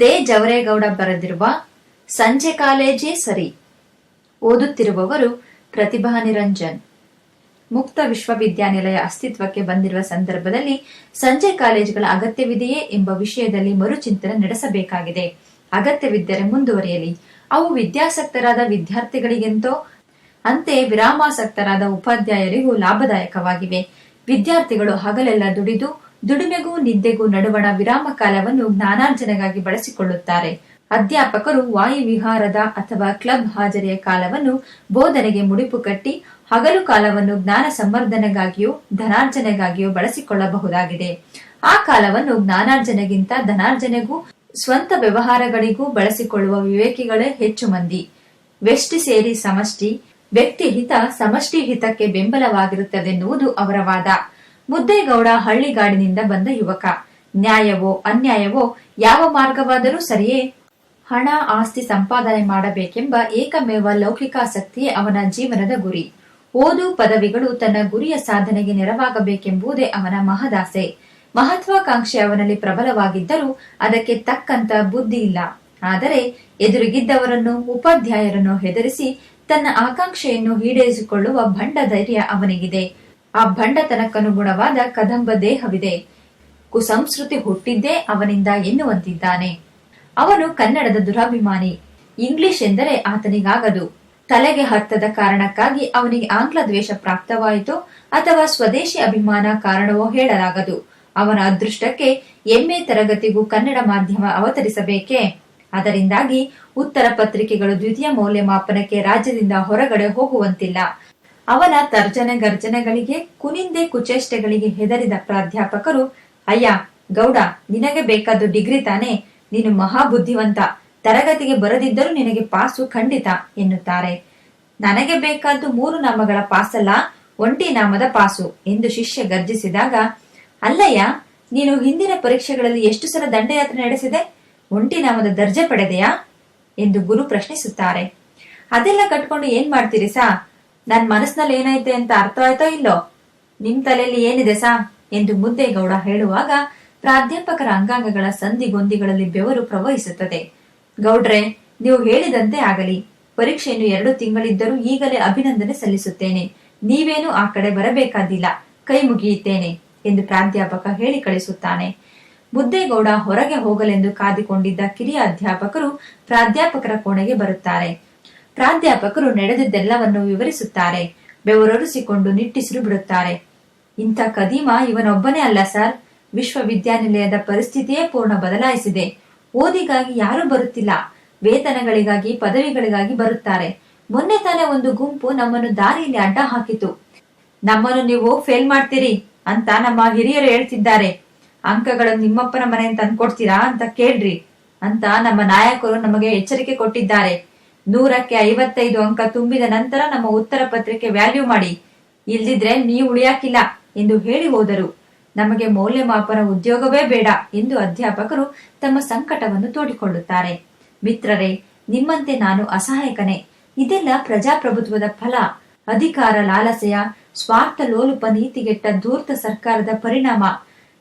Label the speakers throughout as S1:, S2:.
S1: They Javaregowda ಬರೆದಿರುವ ಸಂಜೆ ಕಾಲೇಜೇ ಸರಿ ಓದುತ್ತಿರುವವರು ಪ್ರತಿಭಾ ನಿರಂಜನ್. ಮುಕ್ತ ವಿಶ್ವವಿದ್ಯಾನಿಲಯ ಅಸ್ತಿತ್ವಕ್ಕೆ ಬಂದಿರುವ ಸಂದರ್ಭದಲ್ಲಿ ಸಂಜೆ ಕಾಲೇಜುಗಳ ಅಗತ್ಯವಿದೆಯೇ ಎಂಬ ವಿಷಯದಲ್ಲಿ ಮರುಚಿಂತನೆ ನಡೆಸಬೇಕಾಗಿದೆ. ಅಗತ್ಯವಿದ್ದರೆ ಮುಂದುವರಿಯಲಿ. ಅವು ವಿದ್ಯಾಸಕ್ತರಾದ ವಿದ್ಯಾರ್ಥಿಗಳಿಗೆಂತೋ, ಅಂತೆ ವಿರಾಮಾಸಕ್ತರಾದ ಉಪಾಧ್ಯಾಯರಿಗೂ ಲಾಭದಾಯಕವಾಗಿವೆ. ವಿದ್ಯಾರ್ಥಿಗಳು ಹಗಲೆಲ್ಲ ದುಡಿದು ದುಡಿಮೆಗೂ ನಿದ್ದೆಗೂ ನಡುವಣ ವಿರಾಮ ಕಾಲವನ್ನು ಜ್ಞಾನಾರ್ಜನೆಗಾಗಿ ಬಳಸಿಕೊಳ್ಳುತ್ತಾರೆ. ಅಧ್ಯಾಪಕರು ವಾಯುವಿಹಾರದ ಅಥವಾ ಕ್ಲಬ್ ಹಾಜರಿಯ ಕಾಲವನ್ನು ಬೋಧನೆಗೆ ಮುಡಿಪು ಕಟ್ಟಿ, ಹಗಲು ಕಾಲವನ್ನು ಜ್ಞಾನ ಸಂವರ್ಧನೆಗಾಗಿಯೂ, ಧನಾರ್ಜನೆಗಾಗಿಯೂ ಬಳಸಿಕೊಳ್ಳಬಹುದಾಗಿದೆ. ಆ ಕಾಲವನ್ನು ಜ್ಞಾನಾರ್ಜನೆಗಿಂತ ಧನಾರ್ಜನೆಗೂ, ಸ್ವಂತ ವ್ಯವಹಾರಗಳಿಗೂ ಬಳಸಿಕೊಳ್ಳುವ ವಿವೇಕಿಗಳೇ ಹೆಚ್ಚು ಮಂದಿ. ವೆಸ್ಟ್ ಸೇರಿ ಸಮಷ್ಟಿ ವ್ಯಕ್ತಿ ಹಿತ ಸಮಷ್ಟಿ ಹಿತಕ್ಕೆ ಬೆಂಬಲವಾಗಿರುತ್ತದೆನ್ನುವುದು ಅವರ ವಾದ. ಮುದ್ದೇಗೌಡ ಹಳ್ಳಿಗಾಡಿನಿಂದ ಬಂದ ಯುವಕ. ನ್ಯಾಯವೋ ಅನ್ಯಾಯವೋ ಯಾವ ಮಾರ್ಗವಾದರೂ ಸರಿಯೇ. ಹಣ, ಆಸ್ತಿ ಸಂಪಾದನೆ ಮಾಡಬೇಕೆಂಬ ಏಕಮೇವ ಲೌಕಿಕಾಸಕ್ತಿಯೇ ಅವನ ಜೀವನದ ಗುರಿ. ಓದು ಪದವಿಗಳು ತನ್ನ ಗುರಿಯ ಸಾಧನೆಗೆ ನೆರವಾಗಬೇಕೆಂಬುದೇ ಅವನ ಮಹದಾಸೆ. ಮಹತ್ವಾಕಾಂಕ್ಷೆ ಅವನಲ್ಲಿ ಪ್ರಬಲವಾಗಿದ್ದರೂ ಅದಕ್ಕೆ ತಕ್ಕಂತ ಬುದ್ಧಿ ಇಲ್ಲ. ಆದರೆ ಎದುರಿಗಿದ್ದವರನ್ನು, ಉಪಾಧ್ಯಾಯರನ್ನು ಹೆದರಿಸಿ ತನ್ನ ಆಕಾಂಕ್ಷೆಯನ್ನು ಈಡೇರಿಸಿಕೊಳ್ಳುವ ಭಂಡ ಧೈರ್ಯ ಅವನಿಗಿದೆ. ಆ ಭಂಡತನಕ್ಕನುಗುಣವಾದ ಕದಂಬ ದೇಹವಿದೆ. ಕುಸಂಸ್ಕೃತಿ ಹುಟ್ಟಿದ್ದೇ ಅವನಿಂದ ಎನ್ನುವಂತಿದ್ದಾನೆ. ಅವನು ಕನ್ನಡದ ದುರಾಭಿಮಾನಿ. ಇಂಗ್ಲಿಷ್ ಎಂದರೆ ಆತನಿಗಾಗದು. ತಲೆಗೆ ಹತ್ತದ ಕಾರಣಕ್ಕಾಗಿ ಅವನಿಗೆ ಆಂಗ್ಲ ದ್ವೇಷ ಪ್ರಾಪ್ತವಾಯಿತು ಅಥವಾ ಸ್ವದೇಶಿ ಅಭಿಮಾನ ಕಾರಣವೋ ಹೇಳಲಾಗದು. ಅವನ ಅದೃಷ್ಟಕ್ಕೆ ಎಂಎ ತರಗತಿಗೂ ಕನ್ನಡ ಮಾಧ್ಯಮ ಅವತರಿಸಬೇಕೇ? ಅದರಿಂದಾಗಿ ಉತ್ತರ ಪತ್ರಿಕೆಗಳು ದ್ವಿತೀಯ ಮೌಲ್ಯಮಾಪನಕ್ಕೆ ರಾಜ್ಯದಿಂದ ಹೊರಗಡೆ ಹೋಗುವಂತಿಲ್ಲ. ಅವನ ತರ್ಜನೆ ಗರ್ಜನೆಗಳಿಗೆ, ಕುನಿಂದೆ ಕುಚೇಷ್ಟೆಗಳಿಗೆ ಹೆದರಿದ ಪ್ರಾಧ್ಯಾಪಕರು, ಅಯ್ಯ, ಗೌಡ, ನಿನಗೆ ಬೇಕಾದ ಡಿಗ್ರಿ ತಾನೆ, ನೀನು ಮಹಾಬುದ್ಧಿವಂತ, ತರಗತಿಗೆ ಬರದಿದ್ದರೂ ನಿನಗೆ ಪಾಸು ಖಂಡಿತ, ಎನ್ನುತ್ತಾರೆ. ನನಗೆ ಬೇಕಾದ್ದು ಮೂರು ನಾಮಗಳ ಪಾಸಲ್ಲ, ಒಂಟಿ ನಾಮದ ಪಾಸು, ಎಂದು ಶಿಷ್ಯ ಗರ್ಜಿಸಿದಾಗ, ಅಲ್ಲಯ್ಯ, ನೀನು ಹಿಂದಿನ ಪರೀಕ್ಷೆಗಳಲ್ಲಿ ಎಷ್ಟು ಸಲ ದಂಡಯಾತ್ರೆ ನಡೆಸಿದೆ? ಒಂಟಿ ನಾಮದ ದರ್ಜೆ ಪಡೆದೆಯಾ? ಎಂದು ಗುರು ಪ್ರಶ್ನಿಸುತ್ತಾರೆ. ಅದೆಲ್ಲ ಕಟ್ಕೊಂಡು ಏನ್ ಮಾಡ್ತೀರಿ ಸಾ? ನನ್ ಮನಸ್ಸಿನಲ್ಲಿ ಏನೈತೆ ಅಂತ ಅರ್ಥ ಆಯ್ತೋ ಇಲ್ಲೋ? ನಿಮ್ ತಲೆಯಲ್ಲಿ ಏನಿದೆ ಸಾ? ಎಂದು ಮುದ್ದೇಗೌಡ ಹೇಳುವಾಗ ಪ್ರಾಧ್ಯಾಪಕರ ಅಂಗಾಂಗಗಳ ಸಂಧಿಗೊಂದಿಗಳಲ್ಲಿ ಬೆವರು ಪ್ರವಹಿಸುತ್ತದೆ. ಗೌಡ್ರೆ, ನೀವು ಹೇಳಿದಂತೆ ಆಗಲಿ. ಪರೀಕ್ಷೆಯನ್ನು ಎರಡು ತಿಂಗಳಿದ್ದರೂ ಈಗಲೇ ಅಭಿನಂದನೆ ಸಲ್ಲಿಸುತ್ತೇನೆ. ನೀವೇನು ಆ ಕಡೆ ಬರಬೇಕಾದಿಲ್ಲ. ಕೈ ಮುಗಿಯುತ್ತೇನೆ ಎಂದು ಪ್ರಾಧ್ಯಾಪಕ ಹೇಳಿ ಕಳಿಸುತ್ತಾನೆ. ಮುದ್ದೇಗೌಡ ಹೊರಗೆ ಹೋಗಲೆಂದು ಕಾದಿಕೊಂಡಿದ್ದ ಕಿರಿಯ ಅಧ್ಯಾಪಕರು ಪ್ರಾಧ್ಯಾಪಕರ ಕೋಣೆಗೆ ಬರುತ್ತಾರೆ. ಪ್ರಾಧ್ಯಾಪಕರು ನಡೆದಿದ್ದೆಲ್ಲವನ್ನು ವಿವರಿಸುತ್ತಾರೆ. ಬೆವರೊರಿಸಿಕೊಂಡು ನಿಟ್ಟಿಸಿರು ಬಿಡುತ್ತಾರೆ. ಇಂಥ ಕದೀಮ ಇವನೊಬ್ಬನೇ ಅಲ್ಲ ಸರ್. ವಿಶ್ವವಿದ್ಯಾನಿಲಯದ ಪರಿಸ್ಥಿತಿಯೇ ಪೂರ್ಣ ಬದಲಾಯಿಸಿದೆ. ಓದಿಗಾಗಿ ಯಾರೂ ಬರುತ್ತಿಲ್ಲ. ವೇತನಗಳಿಗಾಗಿ, ಪದವಿಗಳಿಗಾಗಿ ಬರುತ್ತಾರೆ. ಮೊನ್ನೆ ತಾನೇ ಒಂದು ಗುಂಪು ನಮ್ಮನ್ನು ದಾರಿಯಲ್ಲಿ ಅಡ್ಡ ಹಾಕಿತು. ನಮ್ಮನ್ನು ನೀವು ಫೇಲ್ ಮಾಡ್ತೀರಿ ಅಂತ ನಮ್ಮ ಹಿರಿಯರು ಹೇಳ್ತಿದ್ದಾರೆ. ಅಂಕಗಳನ್ನು ನಿಮ್ಮಪ್ಪನ ಮನೆ ತಂದ್ಕೊಡ್ತೀರಾ ಅಂತ ಕೇಳ್ರಿ ಅಂತ ನಮ್ಮ ನಾಯಕರು ನಮಗೆ ಎಚ್ಚರಿಕೆ ಕೊಟ್ಟಿದ್ದಾರೆ. ನೂರಕ್ಕೆ ಐವತ್ತೈದು ಅಂಕ ತುಂಬಿದ ನಂತರ ನಮ್ಮ ಉತ್ತರ ಪತ್ರಿಕೆ ವ್ಯಾಲ್ಯೂ ಮಾಡಿ. ಇಲ್ದಿದ್ರೆ ನೀವು ಉಳಿಯಾಕಿಲ್ಲ ಎಂದು ಹೇಳಿ ಹೋದರು. ನಮಗೆ ಮೌಲ್ಯಮಾಪನ ಉದ್ಯೋಗವೇ ಬೇಡ ಎಂದು ಅಧ್ಯಾಪಕರು ತಮ್ಮ ಸಂಕಟವನ್ನು ತೋಡಿಕೊಳ್ಳುತ್ತಾರೆ. ಮಿತ್ರರೇ, ನಿಮ್ಮಂತೆ ನಾನು ಅಸಹಾಯಕನೇ. ಇದೆಲ್ಲ ಪ್ರಜಾಪ್ರಭುತ್ವದ ಫಲ. ಅಧಿಕಾರ ಲಾಲಸೆಯ, ಸ್ವಾರ್ಥ ಲೋಲುಪ ನೀತಿಗೆಟ್ಟ ಧೂರ್ತ ಸರ್ಕಾರದ ಪರಿಣಾಮ.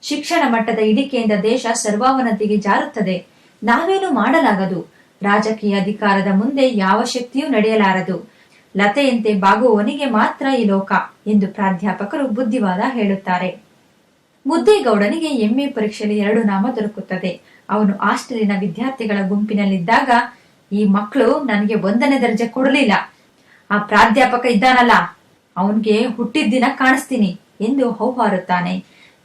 S1: ಶಿಕ್ಷಣ ಮಟ್ಟದ ಇಳಿಕೆಯಿಂದ ದೇಶ ಸರ್ವಾವನತಿಗೆ ಜಾರುತ್ತದೆ. ನಾವೇನು ಮಾಡಲಾಗದು? ರಾಜಕೀಯ ಅಧಿಕಾರದ ಮುಂದೆ ಯಾವ ಶಕ್ತಿಯೂ ನಡೆಯಲಾರದು. ಲತೆಯಂತೆ ಬಾಗುವವನಿಗೆ ಮಾತ್ರ ಈ ಲೋಕ ಎಂದು ಪ್ರಾಧ್ಯಾಪಕರು ಬುದ್ಧಿವಾದ ಹೇಳುತ್ತಾರೆ. ಮುದ್ದೇಗೌಡನಿಗೆ ಎಂಎ ಪರೀಕ್ಷೆಯಲ್ಲಿ ಎರಡು ನಾಮ ದೊರಕುತ್ತದೆ. ಅವನು ಹಾಸ್ಟೆಲಿನ ವಿದ್ಯಾರ್ಥಿಗಳ ಗುಂಪಿನಲ್ಲಿದ್ದಾಗ, ಈ ಮಕ್ಕಳು ನನಗೆ ಒಂದನೇ ದರ್ಜೆ ಕೊಡಲಿಲ್ಲ. ಆ ಪ್ರಾಧ್ಯಾಪಕ ಇದ್ದಾನಲ್ಲ. ಅವನಿಗೆ ಹುಟ್ಟಿದ ದಿನ ಕಾಣಿಸ್ತೀನಿ ಎಂದು ಹೌಹಾರುತ್ತಾನೆ.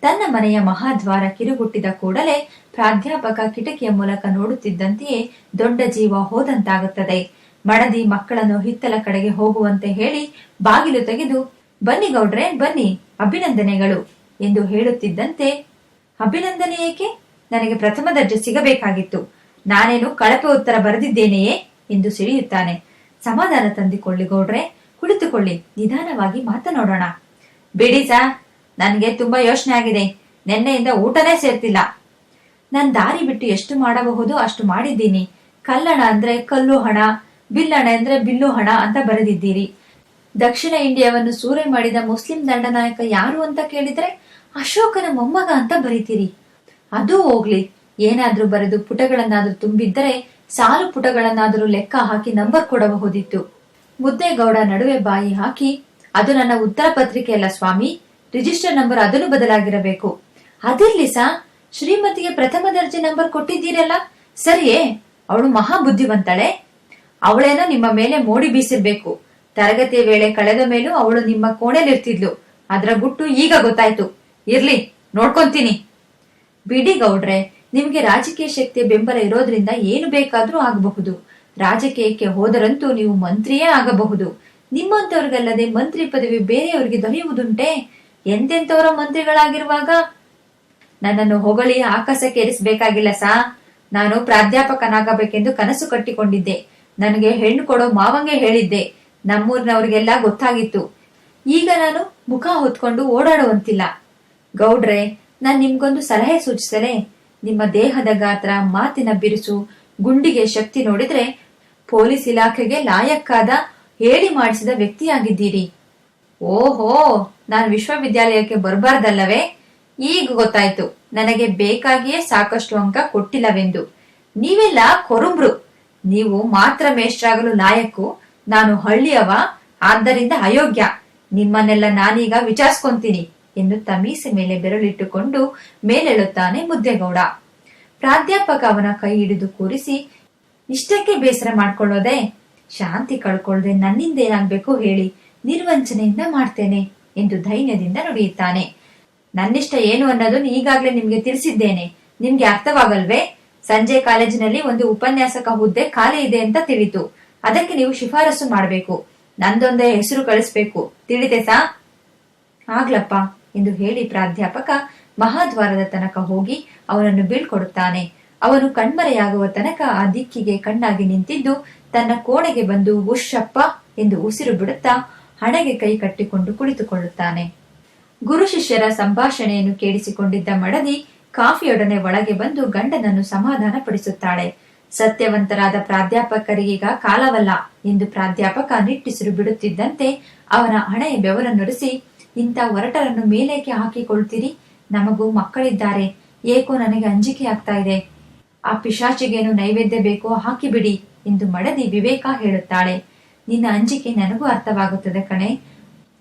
S1: ತನ್ನ ಮನೆಯ ಮಹಾದ್ವಾರ ಕಿರುಗುಟ್ಟಿದ ಕೂಡಲೇ ಪ್ರಾಧ್ಯಾಪಕ ಕಿಟಕಿಯ ಮೂಲಕ ನೋಡುತ್ತಿದ್ದಂತೆಯೇ ದೊಡ್ಡ ಜೀವ ಹೋದಂತಾಗುತ್ತದೆ. ಮಡದಿ ಮಕ್ಕಳನ್ನು ಹಿತ್ತಲ ಕಡೆಗೆ ಹೋಗುವಂತೆ ಹೇಳಿ ಬಾಗಿಲು ತೆಗೆದು, ಬನ್ನಿ ಗೌಡ್ರೆ, ಬನ್ನಿ, ಅಭಿನಂದನೆಗಳು ಎಂದು ಹೇಳುತ್ತಿದ್ದಂತೆ, ಅಭಿನಂದನೆ ಏಕೆ? ನನಗೆ ಪ್ರಥಮ ದರ್ಜೆ ಸಿಗಬೇಕಾಗಿತ್ತು. ನಾನೇನು ಕಳಪೆ ಉತ್ತರ ಬರೆದಿದ್ದೇನೆಯೇ? ಎಂದು ಸಿಡಿಯುತ್ತಾನೆ. ಸಮಾಧಾನ ತಂದಿಕೊಳ್ಳಿ ಗೌಡ್ರೆ, ಕುಳಿತುಕೊಳ್ಳಿ, ನಿಧಾನವಾಗಿ ಮಾತನಾಡೋಣ. ಬಿಡಿ ಸಾ ನನಗೆ ತುಂಬಾ ಯೋಚನೆ ಆಗಿದೆ. ನಿನ್ನೆಯಿಂದ ಊಟನೇ ಸೇರ್ತಿಲ್ಲ. ನಾನ್ ದಾರಿ ಬಿಟ್ಟು ಎಷ್ಟು ಮಾಡಬಹುದು ಅಷ್ಟು ಮಾಡಿದ್ದೀನಿ. ಕಲ್ಲಣ ಅಂದ್ರೆ ಕಲ್ಲು ಹಣ, ಬಿಲ್ಲಣ ಅಂದ್ರೆ ಬಿಲ್ಲು ಹಣ ಅಂತ ಬರೆದಿದ್ದೀರಿ. ದಕ್ಷಿಣ ಇಂಡಿಯಾವನ್ನು ಸೂರೆ ಮಾಡಿದ ಮುಸ್ಲಿಂ ದಂಡನಾಯಕ ಯಾರು ಅಂತ ಕೇಳಿದ್ರೆ ಅಶೋಕನ ಮೊಮ್ಮಗ ಅಂತ ಬರೀತೀರಿ. ಅದು ಹೋಗ್ಲಿ, ಏನಾದ್ರೂ ಬರೆದು ಪುಟಗಳನ್ನಾದ್ರೂ ತುಂಬಿದ್ದರೆ ಸಾಲು ಪುಟಗಳನ್ನಾದರೂ ಲೆಕ್ಕ ಹಾಕಿ ನಂಬರ್ ಕೊಡಬಹುದಿತ್ತು. ಮುದ್ದೇಗೌಡ ನಡುವೆ ಬಾಯಿ ಹಾಕಿ, ಅದು ನನ್ನ ಉತ್ತರ ಪತ್ರಿಕೆ ಅಲ್ಲ ಸ್ವಾಮಿ, ರಿಜಿಸ್ಟರ್ ನಂಬರ್ ಅದನ್ನು ಬದಲಾಗಿರಬೇಕು. ಅದಿರ್ಲಿ ಸಾ ಶ್ರೀಮತಿಗೆ ಪ್ರಥಮ ದರ್ಜೆ ನಂಬರ್ ಕೊಟ್ಟಿದ್ದೀರಲ್ಲ? ಸರಿಯೇ? ಅವಳು ಮಹಾ ಬುದ್ಧಿವಂತಳೆ ಅವಳೇನೋ ನಿಮ್ಮ ಮೇಲೆ ಮೋಡಿ ಬೀಸಿರ್ಬೇಕು. ತರಗತಿಯ ವೇಳೆ ಕಳೆದ ಮೇಲೂ ಅವಳು ನಿಮ್ಮ ಕೋಣೆಲಿರ್ತಿದ್ಲು ಅದರ ಗುಟ್ಟು ಈಗ ಗೊತ್ತಾಯ್ತು. ಇರ್ಲಿ, ನೋಡ್ಕೊಂತೀನಿ. ಬಿಡಿ ಗೌಡ್ರೆ, ನಿಮ್ಗೆ ರಾಜಕೀಯ ಶಕ್ತಿಯ ಬೆಂಬಲ ಇರೋದ್ರಿಂದ ಏನು ಬೇಕಾದ್ರೂ ಆಗಬಹುದು. ರಾಜಕೀಯಕ್ಕೆ ಹೋದರಂತೂ ನೀವು ಮಂತ್ರಿಯೇ ಆಗಬಹುದು. ನಿಮ್ಮಂತವ್ರಿಗಲ್ಲದೆ ಮಂತ್ರಿ ಪದವಿ ಬೇರೆಯವರಿಗೆ ದೊರೆಯುವುದುಂಟೆ? ಎಂತೆಂತವರ ಮಂತ್ರಿಗಳಾಗಿರುವಾಗ ನನ್ನನ್ನು ಹೊಗಳಿ ಆಕಾಶಕ್ಕೆ ಏರಿಸಬೇಕಾಗಿಲ್ಲ ಸಾ. ನಾನು ಪ್ರಾಧ್ಯಾಪಕನಾಗಬೇಕೆಂದು ಕನಸು ಕಟ್ಟಿಕೊಂಡಿದ್ದೆ. ನನಗೆ ಹೆಣ್ಣು ಕೊಡೋ ಮಾವಂಗೆ ಹೇಳಿದ್ದೆ. ನಮ್ಮೂರಿನವರಿಗೆಲ್ಲ ಗೊತ್ತಾಗಿತ್ತು. ಈಗ ನಾನು ಮುಖ ಹೊತ್ಕೊಂಡು ಓಡಾಡುವಂತಿಲ್ಲ. ಗೌಡ್ರೆ, ನಾನ್ ನಿಮ್ಗೊಂದು ಸಲಹೆ ಸೂಚಿಸಲೇ. ನಿಮ್ಮ ದೇಹದ ಗಾತ್ರ ಮಾತಿನ ಬಿರುಸು, ಗುಂಡಿಗೆ ಶಕ್ತಿ ನೋಡಿದ್ರೆ ಪೊಲೀಸ್ ಇಲಾಖೆಗೆ ಲಾಯಕ್ಕಾದ ಹೇಳಿ ಮಾಡಿಸಿದ ವ್ಯಕ್ತಿಯಾಗಿದ್ದೀರಿ. ಓಹೋ, ನಾನು ವಿಶ್ವವಿದ್ಯಾಲಯಕ್ಕೆ ಬರಬಾರ್ದಲ್ಲವೇ? ಈಗ ಗೊತ್ತಾಯ್ತು. ನನಗೆ ಬೇಕಾಗಿಯೇ ಸಾಕಷ್ಟು ಅಂಕ ಕೊಟ್ಟಿಲ್ಲವೆಂದು. ನೀವೆಲ್ಲ ಕೊರುಂಬ್ರು. ನೀವು ಮಾತ್ರ ಮೇಷ್ಟ್ರಾಗಲು ಲಾಯಕ್ಕು ನಾನು ಹಳ್ಳಿಯವ. ಆದ್ದರಿಂದ ಅಯೋಗ್ಯ. ನಿಮ್ಮನ್ನೆಲ್ಲ ನಾನೀಗ ವಿಚಾರಿಸ್ಕೊಂತೀನಿ ಎಂದು ತಮೀಸೆ ಮೇಲೆ ಬೆರಳಿಟ್ಟುಕೊಂಡು ಮೇಲೆಳುತ್ತಾನೆ ಮುದ್ದೆಗೌಡ. ಪ್ರಾಧ್ಯಾಪಕ ಅವನ ಕೈ ಹಿಡಿದು ಕೂರಿಸಿ, ಇಷ್ಟಕ್ಕೆ ಬೇಸರ ಮಾಡ್ಕೊಳ್ಳೋದೆ? ಶಾಂತಿ ಕಳ್ಕೊಳ್ಳದೆ ನನ್ನಿಂದ ಏನಾಗ್ಬೇಕು ಹೇಳಿ ನಿರ್ವಂಚನೆಯಿಂದ ಮಾಡ್ತೇನೆ ಎಂದು ಧೈರ್ಯದಿಂದ ನುಡಿಯುತ್ತಾನೆ. ನನ್ನಿಷ್ಟ ಏನು ಅನ್ನೋದನ್ನು ಈಗಾಗಲೇ ನಿಮ್ಗೆ ತಿಳಿಸಿದ್ದೇನೆ. ನಿಮ್ಗೆ ಅರ್ಥವಾಗಲ್ವೇ? ಸಂಜೆ ಕಾಲೇಜಿನಲ್ಲಿ ಒಂದು ಉಪನ್ಯಾಸಕ ಹುದ್ದೆ ಖಾಲಿ ಇದೆ ಅಂತ ತಿಳಿತು. ಅದಕ್ಕೆ ನೀವು ಶಿಫಾರಸು ಮಾಡಬೇಕು. ನಂದೊಂದೇ ಹೆಸರು ಕಳಿಸ್ಬೇಕು. ತಿಳಿದೆ ಸಾ? ಆಗ್ಲಪ್ಪ, ಎಂದು ಹೇಳಿ ಪ್ರಾಧ್ಯಾಪಕ ಮಹಾದ್ವಾರದ ತನಕ ಹೋಗಿ ಅವನನ್ನು ಬೀಳ್ಕೊಡುತ್ತಾನೆ. ಅವನು ಕಣ್ಮರೆಯಾಗುವ ತನಕ ಆ ದಿಕ್ಕಿಗೆ ಕಣ್ಣಾಗಿ ನಿಂತಿದ್ದು ತನ್ನ ಕೋಣೆಗೆ ಬಂದು ಉಷಪ್ಪ ಎಂದು ಉಸಿರು ಬಿಡುತ್ತಾ ಹಣೆಗೆ ಕೈ ಕಟ್ಟಿಕೊಂಡು ಕುಳಿತುಕೊಳ್ಳುತ್ತಾನೆ. ಗುರು ಶಿಷ್ಯರ ಸಂಭಾಷಣೆಯನ್ನು ಕೇಳಿಸಿಕೊಂಡಿದ್ದ ಮಡದಿ ಕಾಫಿಯೊಡನೆ ಒಳಗೆ ಬಂದು ಗಂಡನನ್ನು ಸಮಾಧಾನ ಪಡಿಸುತ್ತಾಳೆ ಸತ್ಯವಂತರಾದ ಪ್ರಾಧ್ಯಾಪಕರಿಗೀಗ ಕಾಲವಲ್ಲ ಎಂದು ಪ್ರಾಧ್ಯಾಪಕ ನಿಟ್ಟಿಸಿರು ಬಿಡುತ್ತಿದ್ದಂತೆ ಅವನ ಹಣೆಯ ಬೆವರನ್ನೊರೆಸಿ ಇಂಥ ಒರಟರನ್ನು ಮೇಲೇಕೆ ಹಾಕಿಕೊಳ್ತೀರಿ? ನಮಗೂ ಮಕ್ಕಳಿದ್ದಾರೆ. ಏಕೋ ನನಗೆ ಅಂಜಿಕೆ ಆಗ್ತಾ ಇದೆ. ಆ ಪಿಶಾಚಿಗೇನು ನೈವೇದ್ಯ ಬೇಕೋ ಹಾಕಿಬಿಡಿ ಎಂದು ಮಡದಿ ವಿವೇಕ ಹೇಳುತ್ತಾಳೆ. ನಿನ್ನ ಅಂಜಿಕೆ ನನಗೂ ಅರ್ಥವಾಗುತ್ತದೆ ಕಣೆ.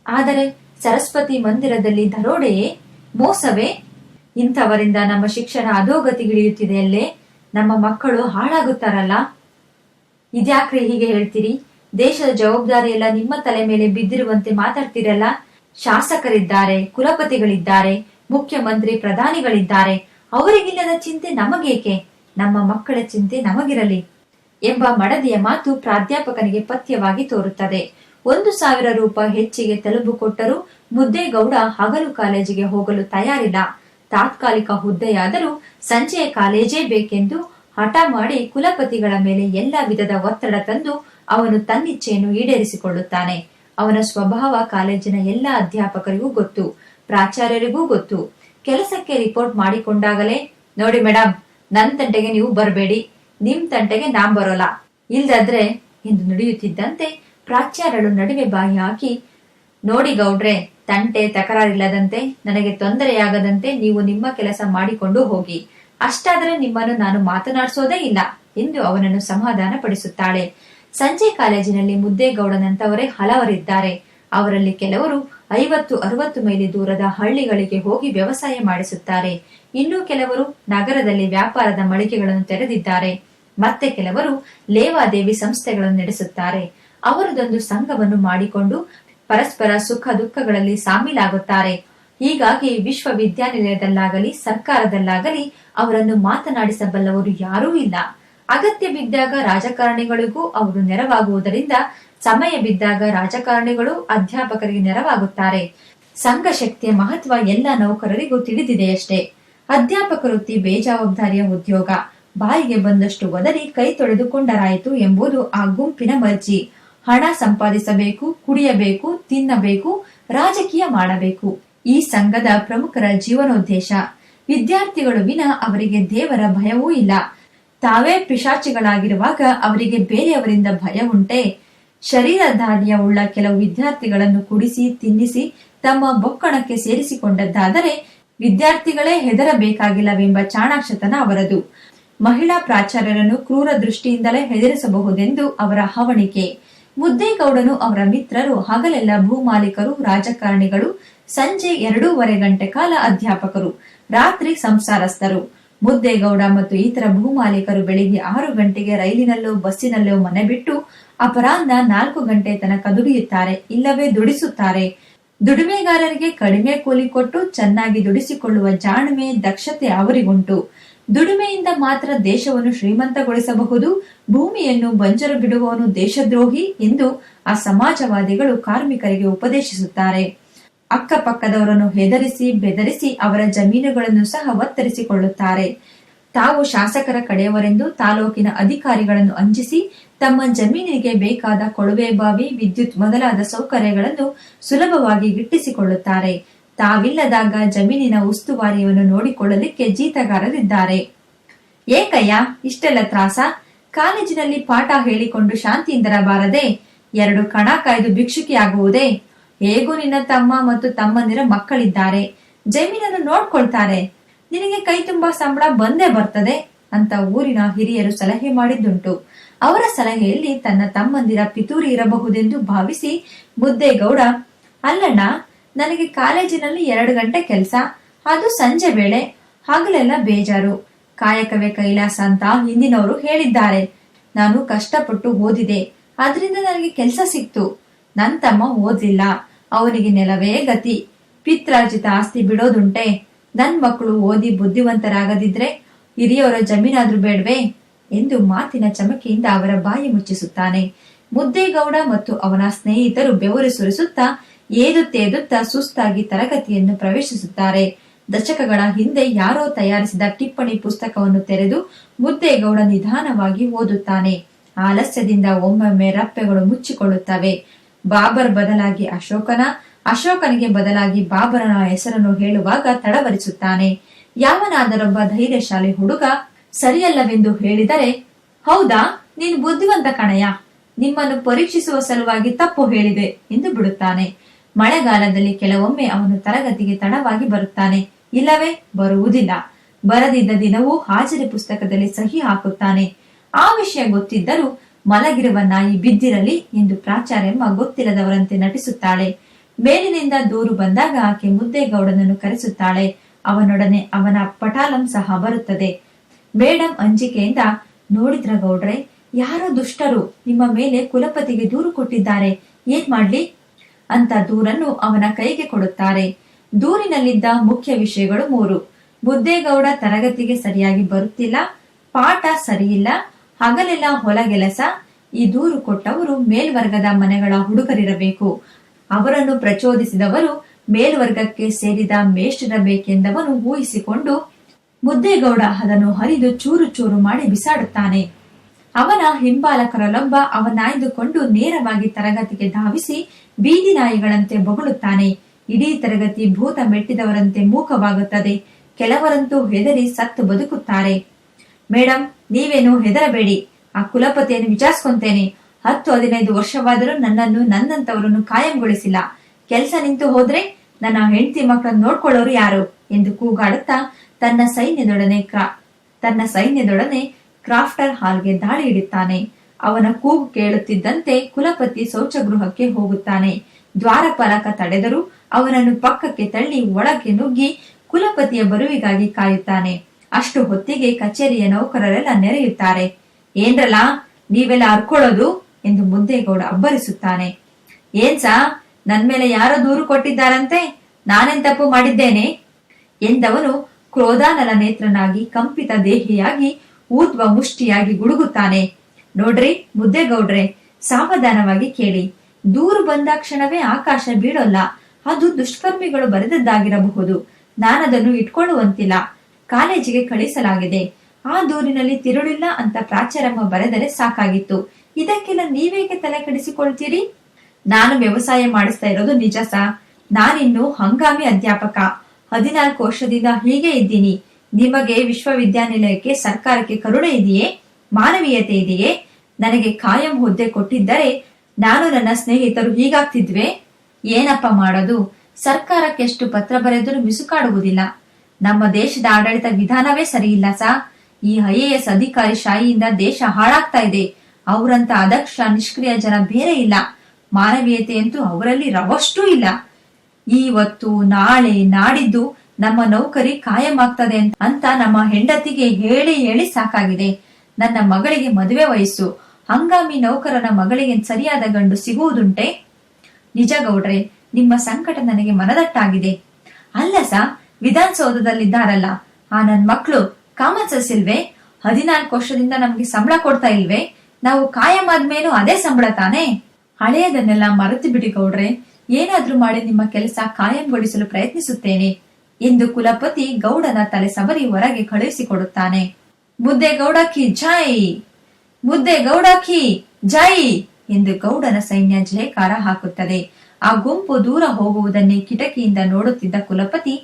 S1: ಆದರೆ ಸರಸ್ವತಿ ಮಂದಿರದಲ್ಲಿ ದರೋಡೆಯೇ ಮೋಸವೇ? ಇಂಥವರಿಂದ ನಮ್ಮ ಶಿಕ್ಷಣ ಅಧೋಗತಿಗಿಳಿಯುತ್ತಿದೆಯಲ್ಲೇ? ನಮ್ಮ ಮಕ್ಕಳು ಹಾಳಾಗುತ್ತಾರಲ್ಲ? ಇದ್ಯಾಕ್ರೆ ಹೀಗೆ ಹೇಳ್ತೀರಿ? ದೇಶದ ಜವಾಬ್ದಾರಿ ಎಲ್ಲ ನಿಮ್ಮ ತಲೆ ಮೇಲೆ ಬಿದ್ದಿರುವಂತೆ ಮಾತಾಡ್ತೀರಲ್ಲ? ಶಾಸಕರಿದ್ದಾರೆ, ಕುಲಪತಿಗಳಿದ್ದಾರೆ, ಮುಖ್ಯಮಂತ್ರಿ ಪ್ರಧಾನಿಗಳಿದ್ದಾರೆ. ಅವರಿಗಿಲ್ಲದ ಚಿಂತೆ ನಮಗೇಕೆ? ನಮ್ಮ ಮಕ್ಕಳ ಚಿಂತೆ ನಮಗಿರಲಿ ಎಂಬ ಮಡದಿಯ ಮಾತು ಪ್ರಾಧ್ಯಾಪಕನಿಗೆ ಪಥ್ಯವಾಗಿ ತೋರುತ್ತದೆ. ಒಂದು ಸಾವಿರ ರೂಪಾಯಿ ಹೆಚ್ಚಿಗೆ ತಲುಪು ಕೊಟ್ಟರೂ ಮುದ್ದೇಗೌಡ ಹಗಲು ಕಾಲೇಜಿಗೆ ಹೋಗಲು ತಯಾರಿಲ್ಲ. ತಾತ್ಕಾಲಿಕ ಹುದ್ದೆಯಾದರೂ ಸಂಜೆಯ ಕಾಲೇಜೇ ಬೇಕೆಂದು ಹಠ ಮಾಡಿ ಕುಲಪತಿಗಳ ಮೇಲೆ ಎಲ್ಲ ವಿಧದ ಒತ್ತಡ ತಂದು ಅವನು ತನ್ನಿಚ್ಛೆಯನ್ನು ಈಡೇರಿಸಿಕೊಳ್ಳುತ್ತಾನೆ. ಅವನ ಸ್ವಭಾವ ಕಾಲೇಜಿನ ಎಲ್ಲ ಅಧ್ಯಾಪಕರಿಗೂ ಗೊತ್ತು, ಪ್ರಾಚಾರ್ಯರಿಗೂ ಗೊತ್ತು. ಕೆಲಸಕ್ಕೆ ರಿಪೋರ್ಟ್ ಮಾಡಿಕೊಂಡಾಗಲೇ, ನೋಡಿ ಮೇಡಮ್ ನನ್ ತಂಟೆಗೆ ನೀವು ಬರಬೇಡಿ, ನಿಮ್ ತಂಟೆಗೆ ನಾನ್ ಬರೋಲ್ಲ. ಇಲ್ದಾದ್ರೆ ಎಂದು ನುಡಿಯುತ್ತಿದ್ದಂತೆ ಪ್ರಾಚಾರ್ಯಳು ನಡುವೆ ಬಾಯಿ ಹಾಕಿ, ನೋಡಿ ಗೌಡ್ರೆ, ತಂಟೆ ತಕರಾರಿಲ್ಲದಂತೆ, ನನಗೆ ತೊಂದರೆಯಾಗದಂತೆ ನೀವು ನಿಮ್ಮ ಕೆಲಸ ಮಾಡಿಕೊಂಡು ಹೋಗಿ. ಅಷ್ಟಾದರೆ ನಿಮ್ಮನ್ನು ನಾನು ಮಾತನಾಡಿಸೋದೇ ಇಲ್ಲ, ಎಂದು ಅವನನ್ನು ಸಮಾಧಾನ ಪಡಿಸುತ್ತಾಳೆ ಸಂಜೆ ಕಾಲೇಜಿನಲ್ಲಿ ಮುದ್ದೇಗೌಡನಂತವರೇ ಹಲವರಿದ್ದಾರೆ. ಅವರಲ್ಲಿ ಕೆಲವರು ಐವತ್ತು, ಅರವತ್ತು ಮೈಲಿ ದೂರದ ಹಳ್ಳಿಗಳಿಗೆ ಹೋಗಿ ವ್ಯವಸಾಯ ಮಾಡಿಸುತ್ತಾರೆ. ಇನ್ನೂ ಕೆಲವರು ನಗರದಲ್ಲಿ ವ್ಯಾಪಾರದ ಮಳಿಗೆಗಳನ್ನು ತೆರೆದಿದ್ದಾರೆ. ಮತ್ತೆ ಕೆಲವರು ಲೇವಾದೇವಿ ಸಂಸ್ಥೆಗಳನ್ನು ನಡೆಸುತ್ತಾರೆ. ಅವರದೊಂದು ಸಂಘವನ್ನು ಮಾಡಿಕೊಂಡು ಪರಸ್ಪರ ಸುಖ ದುಃಖಗಳಲ್ಲಿ ಸಾಮೀಲಾಗುತ್ತಾರೆ. ಹೀಗಾಗಿ ವಿಶ್ವವಿದ್ಯಾನಿಲಯದಲ್ಲಾಗಲಿ, ಸರ್ಕಾರದಲ್ಲಾಗಲಿ ಅವರನ್ನು ಮಾತನಾಡಿಸಬಲ್ಲವರು ಯಾರೂ ಇಲ್ಲ. ಅಗತ್ಯ ಬಿದ್ದಾಗ ರಾಜಕಾರಣಿಗಳಿಗೂ ಅವರು ನೆರವಾಗುವುದರಿಂದ ಸಮಯ ಬಿದ್ದಾಗ ರಾಜಕಾರಣಿಗಳು, ಅಧ್ಯಾಪಕರಿಗೆ ನೆರವಾಗುತ್ತಾರೆ. ಸಂಘ ಶಕ್ತಿಯ ಮಹತ್ವ ಎಲ್ಲ ನೌಕರರಿಗೂ ತಿಳಿದಿದೆಯಷ್ಟೇ. ಅಧ್ಯಾಪಕ ವೃತ್ತಿ ಬೇಜವಾಬ್ದಾರಿಯ ಉದ್ಯೋಗ. ಬಾಯಿಗೆ ಬಂದಷ್ಟು ಒದರಿ ಕೈ ತೊಳೆದುಕೊಂಡರಾಯಿತು ಎಂಬುದು ಆ ಗುಂಪಿನ ಮರ್ಜಿ. ಹಣ ಸಂಪಾದಿಸಬೇಕು, ಕುಡಿಯಬೇಕು, ತಿನ್ನಬೇಕು, ರಾಜಕೀಯ ಮಾಡಬೇಕು. ಈ ಸಂಘದ ಪ್ರಮುಖರ ಜೀವನೋದ್ದೇಶ. ವಿದ್ಯಾರ್ಥಿಗಳು ವಿನ ಅವರಿಗೆ ದೇವರ ಭಯವೂ ಇಲ್ಲ. ತಾವೇ ಪಿಶಾಚಿಗಳಾಗಿರುವಾಗ ಅವರಿಗೆ ಬೇರೆಯವರಿಂದ ಭಯ ಉಂಟೆ. ಶರೀರಧಾರ್ಯ ಉಳ್ಳ ಕೆಲವು ವಿದ್ಯಾರ್ಥಿಗಳನ್ನು ಕುಡಿಸಿ, ತಿನ್ನಿಸಿ, ತಮ್ಮ ಬೊಕ್ಕಣಕ್ಕೆ ಸೇರಿಸಿಕೊಂಡದ್ದಾದರೆ ವಿದ್ಯಾರ್ಥಿಗಳೇ ಹೆದರಬೇಕಾಗಿಲ್ಲವೆಂಬ ಚಾಣಾಕ್ಷತನ ಅವರದು. ಮಹಿಳಾ ಪ್ರಾಚಾರ್ಯರನ್ನು ಕ್ರೂರ ದೃಷ್ಟಿಯಿಂದಲೇ ಹೆದರಿಸಬಹುದೆಂದು ಅವರ ಹವಣಿಕೆ. ಮುದ್ದೇಗೌಡನು ಅವರ ಮಿತ್ರರು, ಹಗಲೆಲ್ಲ ಭೂಮಾಲೀಕರು, ರಾಜಕಾರಣಿಗಳು, ಸಂಜೆ ಎರಡೂವರೆ ಗಂಟೆ ಕಾಲ ಅಧ್ಯಾಪಕರು, ರಾತ್ರಿ ಸಂಸಾರಸ್ಥರು. ಮುದ್ದೇಗೌಡ ಮತ್ತು ಇತರ ಭೂಮಾಲೀಕರು ಬೆಳಿಗ್ಗೆ ಆರು ಗಂಟೆಗೆ ರೈಲಿನಲ್ಲೋ ಬಸ್ಸಿನಲ್ಲೋ ಮನೆ ಬಿಟ್ಟು ಅಪರಾಹ್ನ ನಾಲ್ಕು ಗಂಟೆ ತನಕ ದುಡಿಯುತ್ತಾರೆ, ಇಲ್ಲವೇ ದುಡಿಸುತ್ತಾರೆ. ದುಡಿಮೆಗಾರರಿಗೆ ಕಡಿಮೆ ಕೂಲಿ ಕೊಟ್ಟು ಚೆನ್ನಾಗಿ ದುಡಿಸಿಕೊಳ್ಳುವ ಜಾಣ್ಮೆ, ದಕ್ಷತೆ ಅವರಿಗುಂಟು. ದುಡಿಮೆಯಿಂದ ಮಾತ್ರ ದೇಶವನ್ನು ಶ್ರೀಮಂತಗೊಳಿಸಬಹುದು, ಭೂಮಿಯನ್ನು ಬಂಜರು ಬಿಡುವವನು ದೇಶದ್ರೋಹಿ ಎಂದು ಆ ಸಮಾಜವಾದಿಗಳು ಕಾರ್ಮಿಕರಿಗೆ ಉಪದೇಶಿಸುತ್ತಾರೆ. ಅಕ್ಕಪಕ್ಕದವರನ್ನು ಹೆದರಿಸಿ, ಬೆದರಿಸಿ ಅವರ ಜಮೀನುಗಳನ್ನು ಸಹ ಒತ್ತರಿಸಿಕೊಳ್ಳುತ್ತಾರೆ. ತಾವು ಶಾಸಕರ ಕಡೆಯವರೆಂದು ತಾಲೂಕಿನ ಅಧಿಕಾರಿಗಳನ್ನು ಅಂಜಿಸಿ ತಮ್ಮ ಜಮೀನಿಗೆ ಬೇಕಾದ ಕೊಳವೆ ಬಾವಿ, ವಿದ್ಯುತ್ ಮೊದಲಾದ ಸೌಕರ್ಯಗಳನ್ನು ಸುಲಭವಾಗಿ ಗಿಟ್ಟಿಸಿಕೊಳ್ಳುತ್ತಾರೆ. ತಾವಿಲ್ಲದಾಗ ಜಮೀನಿನ ಉಸ್ತುವಾರಿಯನ್ನು ನೋಡಿಕೊಳ್ಳಲಿಕ್ಕೆ ಜೀತಗಾರರಿದ್ದಾರೆ. ಏಕಯ್ಯ, ಇಷ್ಟೆಲ್ಲ ತ್ರಾಸ? ಕಾಲೇಜಿನಲ್ಲಿ ಪಾಠ ಹೇಳಿಕೊಂಡು ಶಾಂತಿಯಿಂದರಬಾರದೆ ಎರಡು ಕಣ ಕಾಯ್ದು ಭಿಕ್ಷುಕಿಯಾಗುವುದೇ? ಹೇಗೂ ನಿನ್ನ ತಮ್ಮ ಮತ್ತು ತಮ್ಮಂದಿರ ಮಕ್ಕಳಿದ್ದಾರೆ? ಜಮೀನನ್ನು ನೋಡ್ಕೊಳ್ತಾರೆ. ನಿನಗೆ ಕೈ ತುಂಬಾ ಸಂಬಳ ಬಂದೇ ಬರ್ತದೆ ಅಂತ ಊರಿನ ಹಿರಿಯರು ಸಲಹೆ ಮಾಡಿದ್ದುಂಟು. ಅವರ ಸಲಹೆಯಲ್ಲಿ ತನ್ನ ತಮ್ಮಂದಿರ ಪಿತೂರಿ ಇರಬಹುದೆಂದು ಭಾವಿಸಿ ಮುದ್ದೇಗೌಡ, ಅಲ್ಲಣ್ಣ, ನನಗೆ ಕಾಲೇಜಿನಲ್ಲಿ ಎರಡು ಗಂಟೆ ಕೆಲಸ, ಅದು ಸಂಜೆ ವೇಳೆ, ಹಗಲೆಲ್ಲ ಬೇಜಾರು. ಕಾಯಕವೇ ಕೈಲಾಸ ಅಂತ ಹಿಂದಿನವರು ಹೇಳಿದ್ದಾರೆ. ನಾನು ಕಷ್ಟಪಟ್ಟು ಓದಿದೆ ಅದರಿಂದ ನನಗೆ ಕೆಲಸ ಸಿಕ್ತು. ನನ್ ತಮ್ಮ ಓದ್ಲಿಲ್ಲ, ಅವನಿಗೆ ನೆಲವೇ ಗತಿ. ಪಿತ್ರಾರ್ಜಿತ ಆಸ್ತಿ ಬಿಡೋದುಂಟೆ. ನನ್ ಮಕ್ಕಳು ಓದಿ ಬುದ್ಧಿವಂತರಾಗದಿದ್ರೆ ಹಿರಿಯವರ ಜಮೀನಾದ್ರೂ ಬೇಡ್ವೆ ಎಂದು ಮಾತಿನ ಚಮಕಿಯಿಂದ ಅವರ ಬಾಯಿ ಮುಚ್ಚಿಸುತ್ತಾನೆ. ಮುದ್ದೇಗೌಡ ಮತ್ತು ಅವನ ಸ್ನೇಹಿತರು ಬೆವರು ಸುರಿಸುತ್ತಾ ಏದುತ್ತೇದುತ್ತಾ ಸುಸ್ತಾಗಿ ತರಗತಿಯನ್ನು ಪ್ರವೇಶಿಸುತ್ತಾರೆ. ದಶಕಗಳ ಹಿಂದೆ ಯಾರೋ ತಯಾರಿಸಿದ ಟಿಪ್ಪಣಿ ಪುಸ್ತಕವನ್ನು ತೆರೆದು ಮುದ್ದೇಗೌಡ ನಿಧಾನವಾಗಿ ಓದುತ್ತಾನೆ. ಆಲಸ್ಯದಿಂದ ಒಮ್ಮೊಮ್ಮೆ ರಪ್ಪೆಗಳು ಮುಚ್ಚಿಕೊಳ್ಳುತ್ತವೆ. ಬಾಬರ್ ಬದಲಾಗಿ ಅಶೋಕನ ಅಶೋಕನಿಗೆ ಬದಲಾಗಿ ಬಾಬರನ ಹೆಸರನ್ನು ಹೇಳುವಾಗ ತಡವರಿಸುತ್ತಾನೆ. ಯಾವನಾದರೊಬ್ಬ ಧೈರ್ಯಶಾಲಿ ಹುಡುಗ ಸರಿಯಲ್ಲವೆಂದು ಹೇಳಿದರೆ, ಹೌದಾ, ನೀನು ಬುದ್ಧಿವಂತ ಕಣಯ ನಿಮ್ಮನ್ನು ಪರೀಕ್ಷಿಸುವ ಸಲುವಾಗಿ ತಪ್ಪು ಹೇಳಿದೆ, ಎಂದು ಬಿಡುತ್ತಾನೆ. ಮಳೆಗಾಲದಲ್ಲಿ ಕೆಲವೊಮ್ಮೆ ಅವನು ತರಗತಿಗೆ ತಡವಾಗಿ ಬರುತ್ತಾನೆ. ಇಲ್ಲವೇ, ಬರುವುದಿಲ್ಲ. ಬರದಿದ್ದ ದಿನವೂ ಹಾಜರಿ ಪುಸ್ತಕದಲ್ಲಿ ಸಹಿ ಹಾಕುತ್ತಾನೆ. ಆ ವಿಷಯ ಗೊತ್ತಿದ್ದರೂ ಮಲಗಿರುವ ನಾಯಿ ಬಿದ್ದಿರಲಿ ಎಂದು ಪ್ರಾಚಾರ್ಯಮ್ಮ ಗೊತ್ತಿಲ್ಲದವರಂತೆ ನಟಿಸುತ್ತಾಳೆ. ಮೇಲಿನಿಂದ ದೂರು ಬಂದಾಗ ಆಕೆ ಮುದ್ದೇಗೌಡನನ್ನು ಕರೆಸುತ್ತಾಳೆ. ಅವನೊಡನೆ ಅವನ ಪಟಾಲಂ ಸಹ ಬರುತ್ತದೆ. ಮೇಡಂ ಅಂಜಿಕೆಯಿಂದ, ನೋಡಿದ್ರ ಗೌಡ್ರೆ, ಯಾರೋ ದುಷ್ಟರು ನಿಮ್ಮ ಮೇಲೆ ಕುಲಪತಿಗೆ ದೂರು ಕೊಟ್ಟಿದ್ದಾರೆ. ಏನ್ ಮಾಡ್ಲಿ? ಅಂತ ದೂರನ್ನು ಅವನ ಕೈಗೆ ಕೊಡುತ್ತಾರೆ. ದೂರಿನಲ್ಲಿದ್ದ ಮುಖ್ಯ ವಿಷಯಗಳು ಮೂರು. ಮುದ್ದೇಗೌಡ ತರಗತಿಗೆ ಸರಿಯಾಗಿ ಬರುತ್ತಿಲ್ಲ, ಪಾಠ ಸರಿಯಿಲ್ಲ, ಹಗಲೆಲ್ಲ ಹೊಲಗೆಲಸ ಈ ದೂರು ಕೊಟ್ಟವರು ಮೇಲ್ವರ್ಗದ ಮನೆಗಳ ಹುಡುಗರಿರಬೇಕು. ಅವರನ್ನು ಪ್ರಚೋದಿಸಿದವರು ಮೇಲ್ವರ್ಗಕ್ಕೆ ಸೇರಿದ ಮೇಷ್ಟಿರಬೇಕೆಂದವನು ಊಹಿಸಿಕೊಂಡು ಮುದ್ದೇಗೌಡ ಅದನ್ನು ಹರಿದು ಚೂರು ಚೂರು ಮಾಡಿ ಬಿಸಾಡುತ್ತಾನೆ. ಅವನ ಹಿಂಬಾಲಕರಲ್ಲೊಬ್ಬ ಅವನಾಯ್ದುಕೊಂಡು ನೇರವಾಗಿ ತರಗತಿಗೆ ಧಾವಿಸಿ ಬೀದಿ ನಾಯಿಗಳಂತೆ ಬೊಗಳುತ್ತಾನೆ. ಇಡೀ ತರಗತಿ ಭೂತ ಮೆಟ್ಟಿದವರಂತೆ ಮೂಕವಾಗುತ್ತದೆ. ಕೆಲವರಂತೂ ಹೆದರಿ ಸತ್ತು ಬದುಕುತ್ತಾರೆ. ಮೇಡಂ, ನೀವೇನು ಹೆದರಬೇಡಿ. ಆ ಕುಲಪತಿಯನ್ನು ವಿಚಾರಿಸ್ಕೊಂತೇನೆ. ಹತ್ತು ಹದಿನೈದು ವರ್ಷವಾದರೂ ನನ್ನನ್ನು ನನ್ನಂತವರನ್ನು ಕಾಯಂಗೊಳಿಸಿಲ್ಲ. ಕೆಲಸ ನಿಂತು ಹೋದ್ರೆ ನನ್ನ ಹೆಂಡತಿ ಮಕ್ಕಳನ್ನು ನೋಡ್ಕೊಳ್ಳೋರು ಯಾರು? ಎಂದು ಕೂಗಾಡುತ್ತಾ ತನ್ನ ಸೈನ್ಯದೊಡನೆ ಕ್ರಾ, ತನ್ನ ಸೈನ್ಯದೊಡನೆ ಕ್ರಾಫ್ಟರ್ ಹಾಲ್ಗೆ ದಾಳಿ ಇಡುತ್ತಾನೆ. ಅವನ ಕೂಗು ಕೇಳುತ್ತಿದ್ದಂತೆ ಕುಲಪತಿ ಶೌಚಗೃಹಕ್ಕೆ ಹೋಗುತ್ತಾನೆ. ದ್ವಾರಪಾಲಕ ತಡೆದರೂ ಅವನನ್ನು ಪಕ್ಕಕ್ಕೆ ತಳ್ಳಿ ಒಳಗೆ ನುಗ್ಗಿ ಕುಲಪತಿಯ ಬರುವಿಗಾಗಿ ಕಾಯುತ್ತಾನೆ. ಅಷ್ಟು ಹೊತ್ತಿಗೆ ಕಚೇರಿಯ ನೌಕರರೆಲ್ಲ ನೆರೆಯುತ್ತಾರೆ. ಏನ್ರಲ್ಲ ನೀವೆಲ್ಲ ಅರ್ಕೊಳ್ಳೋದು? ಎಂದು ಮುದ್ದೇಗೌಡ ಅಬ್ಬರಿಸುತ್ತಾನೆ. ಏನ್ಸಾ ನನ್ ಮೇಲೆ ಯಾರೋ ದೂರು ಕೊಟ್ಟಿದ್ದಾರಂತೆ? ನಾನೇನ್ ತಪ್ಪು ಮಾಡಿದ್ದೇನೆ? ಎಂದವನು ಕ್ರೋಧಾನಲ ನೇತ್ರನಾಗಿ ಕಂಪಿತ ದೇಹಿಯಾಗಿ ಊದ್ವ ಮುಷ್ಟಿಯಾಗಿ ಗುಡುಗುತ್ತಾನೆ. ನೋಡ್ರಿ ಮುದ್ದೇಗೌಡ್ರೆ, ಸಾವಧಾನವಾಗಿ ಕೇಳಿ. ದೂರು ಬಂದ ಕ್ಷಣವೇ ಆಕಾಶ ಬೀಳೋಲ್ಲ. ಅದು ದುಷ್ಕರ್ಮಿಗಳು ಬರೆದದ್ದಾಗಿರಬಹುದು. ನಾನದನ್ನು ಇಟ್ಕೊಳ್ಳುವಂತಿಲ್ಲ. ಕಾಲೇಜಿಗೆ ಕಳಿಸಲಾಗಿದೆ. ಆ ದೂರಿನಲ್ಲಿ ತಿರುಳಿಲ್ಲ ಅಂತ ಪ್ರಾಚಾರಮ್ಮ ಬರೆದರೆ ಸಾಕಾಗಿತ್ತು. ಇದಕ್ಕೆಲ್ಲ ನೀವೇಕೆ ತಲೆ ಕೆಡಿಸಿಕೊಳ್ತೀರಿ? ನಾನು ವ್ಯವಸಾಯ ಮಾಡಿಸ್ತಾ ಇರೋದು ನಿಜ ಸಾ. ನಾನಿನ್ನು ಹಂಗಾಮಿ ಅಧ್ಯಾಪಕ. ಹದಿನಾಲ್ಕು ವರ್ಷದಿಂದ ಹೀಗೆ ಇದ್ದೀನಿ. ನಿಮಗೆ ವಿಶ್ವವಿದ್ಯಾನಿಲಯಕ್ಕೆ ಸರ್ಕಾರಕ್ಕೆ ಕರುಣೆ ಇದೆಯೇ? ಮಾನವೀಯತೆ ಇದೆಯೇ? ನನಗೆ ಕಾಯಂ ಹುದ್ದೆ ಕೊಟ್ಟಿದ್ದರೆ ನಾನು ನನ್ನ ಸ್ನೇಹಿತರು ಹೀಗಾಗ್ತಿದ್ವೆ? ಏನಪ್ಪ ಮಾಡೋದು? ಸರ್ಕಾರಕ್ಕೆಷ್ಟು ಪತ್ರ ಬರೆದರೂ ಮಿಸುಕಾಡುವುದಿಲ್ಲ. ನಮ್ಮ ದೇಶದ ಆಡಳಿತ ವಿಧಾನವೇ ಸರಿಯಿಲ್ಲ ಸಾ. ಈ ಐಎಎಸ್ ಅಧಿಕಾರಿ ಶಾಹಿಯಿಂದ ದೇಶ ಹಾಳಾಗ್ತಾ ಇದೆ. ಅವರಂತ ಅದಕ್ಷ ನಿಷ್ಕ್ರಿಯ ಜನ ಬೇರೆ ಇಲ್ಲ. ಮಾನವೀಯತೆಯಂತೂ ಅವರಲ್ಲಿ ರವಷ್ಟೂ ಇಲ್ಲ. ಇವತ್ತು ನಾಳೆ, ನಾಡಿದ್ದು ನಮ್ಮ ನೌಕರಿ ಕಾಯಮಾಗ್ತದೆ ಅಂತ- ಅಂತ ನಮ್ಮ ಹೆಂಡತಿಗೆ ಹೇಳಿ ಹೇಳಿ ಸಾಕಾಗಿದೆ. ನನ್ನ ಮಗಳಿಗೆ ಮದುವೆ ವಯಸ್ಸು. ಹಂಗಾಮಿ ನೌಕರನ ಮಗಳಿಗೆ ಸರಿಯಾದ ಗಂಡು ಸಿಗುವುದುಂಟೆ? ನಿಜ ಗೌಡ್ರೆ, ನಿಮ್ಮ ಸಂಕಟ ನನಗೆ ಮನದಟ್ಟಾಗಿದೆ. ಅಲ್ಲ ಸಾ, ವಿಧಾನಸೌಧದಲ್ಲಿದ್ದಾರಲ್ಲ. ಆ ನನ್ ಮಕ್ಕಳು ಕಾಮನ್ ಸೆನ್ಸ್ ಇಲ್ವೇ ಹದಿನಾಲ್ಕು ವರ್ಷದಿಂದ ನಮ್ಗೆ ಸಂಬಳ ಕೊಡ್ತಾ ಇಲ್ವೇ? ನಾವು ಕಾಯಂ ಆದ್ಮೇಲೂ ಅದೇ ಸಂಬಳ ತಾನೆ? ಹಳೆಯದನ್ನೆಲ್ಲ ಮರೆತು ಬಿಡಿ ಗೌಡ್ರೆ. ಏನಾದ್ರೂ ಮಾಡಿ ನಿಮ್ಮ ಕೆಲಸ ಕಾಯಂಗೊಳಿಸಲು ಪ್ರಯತ್ನಿಸುತ್ತೇನೆ ಎಂದು ಕುಲಪತಿ ಗೌಡನ ತಲೆ ಸವರಿ ಹೊರಗೆ ಕಳುಹಿಸಿಕೊಡುತ್ತಾನೆ. ಮುದ್ದೆ ಗೌಡಕಿ ಜೈ! ಮುದ್ದೆ ಗೌಡಕಿ ಜೈ! ಎಂದು ಗೌಡನ ಸೈನ್ಯ ಜಯಕಾರ ಹಾಕುತ್ತದೆ. ಆ ಗುಂಪು ದೂರ ಹೋಗುವುದನ್ನೇ ಕಿಟಕಿಯಿಂದ ನೋಡುತ್ತಿದ್ದ ಕುಲಪತಿ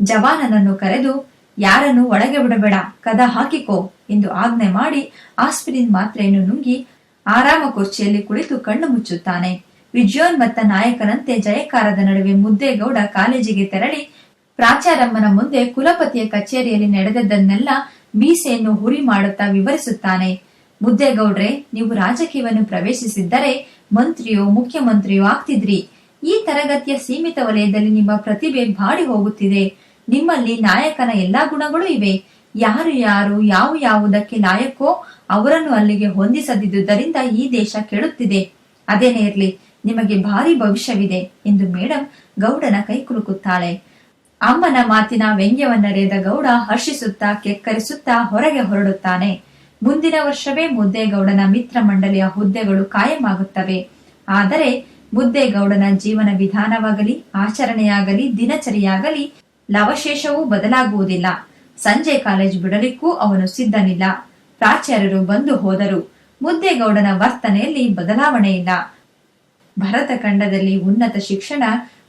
S1: ಜವಾನನನ್ನು ಕರೆದು ಯಾರನ್ನು ಒಳಗೆ ಬಿಡಬೇಡ, ಕದ ಹಾಕಿಕೋ ಎಂದು ಆಜ್ಞೆ ಮಾಡಿ ಆಸ್ಪಿರಿನ್ ಮಾತ್ರೆಯನ್ನು ನುಂಗಿ ಆರಾಮ ಕುರ್ಚಿಯಲ್ಲಿ ಕುಳಿತು ಕಣ್ಣು ಮುಚ್ಚುತ್ತಾನೆ. ವಿಜಯೋನ್ಮತ್ತ ನಾಯಕನಂತೆ ಜಯಕಾರದ ನಡುವೆ ಮುದ್ದೇಗೌಡ ಕಾಲೇಜಿಗೆ ತೆರಳಿ ಪ್ರಾಚಾರಮ್ಮನ ಮುಂದೆ ಕುಲಪತಿಯ ಕಚೇರಿಯಲ್ಲಿ ನಡೆದದ್ದನ್ನೆಲ್ಲ ಮೀಸೆಯನ್ನು ಹುರಿ ಮಾಡುತ್ತಾ ವಿವರಿಸುತ್ತಾನೆ. ಮುದ್ದೇಗೌಡ್ರೆ, ನೀವು ರಾಜಕೀಯವನ್ನು ಪ್ರವೇಶಿಸಿದ್ದರೆ ಮಂತ್ರಿಯೋ, ಮುಖ್ಯಮಂತ್ರಿಯೋ ಆಗ್ತಿದ್ರಿ. ಈ ತರಗತಿಯ ಸೀಮಿತ ವಲಯದಲ್ಲಿ ನಿಮ್ಮ ಪ್ರತಿಭೆ ಬಾಡಿ ಹೋಗುತ್ತಿದೆ. ನಿಮ್ಮಲ್ಲಿ ನಾಯಕನ ಎಲ್ಲಾ ಗುಣಗಳು ಇವೆ. ಯಾರು ಯಾರು ಯಾವ ಯಾವುದಕ್ಕೆ ನಾಯಕೋ ಅವರನ್ನು ಅಲ್ಲಿಗೆ ಹೊಂದಿಸದಿದ್ದುದರಿಂದ ಈ ದೇಶ ಕೇಳುತ್ತಿದೆ ಅದೇನೇ ಇರಲಿ, ನಿಮಗೆ ಭಾರಿ ಭವಿಷ್ಯವಿದೆ ಎಂದು ಮೇಡಂ ಗೌಡನ ಕೈ ಕುಲುಕುತ್ತಾಳೆ. ಅಮ್ಮನ ಮಾತಿನ ವ್ಯಂಗ್ಯವನ್ನರೆದ ಗೌಡ ಹರ್ಷಿಸುತ್ತಾ ಕೆಕ್ಕರಿಸುತ್ತಾ ಹೊರಗೆ ಹೊರಡುತ್ತಾನೆ. ಮುಂದಿನ ವರ್ಷವೇ ಮುದ್ದೇಗೌಡನ ಮಿತ್ರ ಮಂಡಳಿಯ ಹುದ್ದೆಗಳು ಕಾಯಮಾಗುತ್ತವೆ. ಆದರೆ ಮುದ್ದೇಗೌಡನ ಜೀವನ ವಿಧಾನವಾಗಲಿ, ಆಚರಣೆಯಾಗಲಿ, ದಿನಚರಿಯಾಗಲಿ ಲವಶೇಷವೂ ಬದಲಾಗುವುದಿಲ್ಲ. ಸಂಜೆ ಕಾಲೇಜ್ ಬಿಡಲಿಕ್ಕೂ ಅವನು ಸಿದ್ಧನಿಲ್ಲ. ಪ್ರಾಚಾರ್ಯರು ಬಂದು ಹೋದರು. ಮುದ್ದೇಗೌಡನ ವರ್ತನೆಯಲ್ಲಿ ಬದಲಾವಣೆ ಇಲ್ಲ. ಭರತ ಖಂಡದಲ್ಲಿ ಉನ್ನತ ಶಿಕ್ಷಣ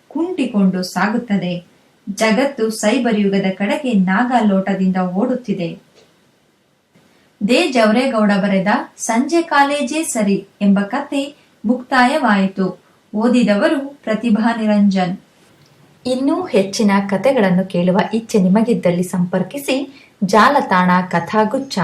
S1: ಕುಂಟಿಕೊಂಡು ಸಾಗುತ್ತದೆ. ಜಗತ್ತು ಸೈಬರ್ ಯುಗದ ಕಡೆಗೆ ನಾಗಾಲೋಟದಿಂದ ಓಡುತ್ತಿದೆ. ದೇ ಜವರೇಗೌಡ ಬರೆದ ಸಂಜೆ ಕಾಲೇಜೇ ಸರಿ ಎಂಬ ಕತೆ ಮುಕ್ತಾಯವಾಯಿತು. ಓದಿದವರು ಪ್ರತಿಭಾ ನಿರಂಜನ್. ಇನ್ನೂ ಹೆಚ್ಚಿನ ಕಥೆಗಳನ್ನು ಕೇಳುವ ಇಚ್ಛೆ ನಿಮಗಿದ್ದಲ್ಲಿ ಸಂಪರ್ಕಿಸಿ ಜಾಲತಾಣ ಕಥಾಗುಚ್ಛ.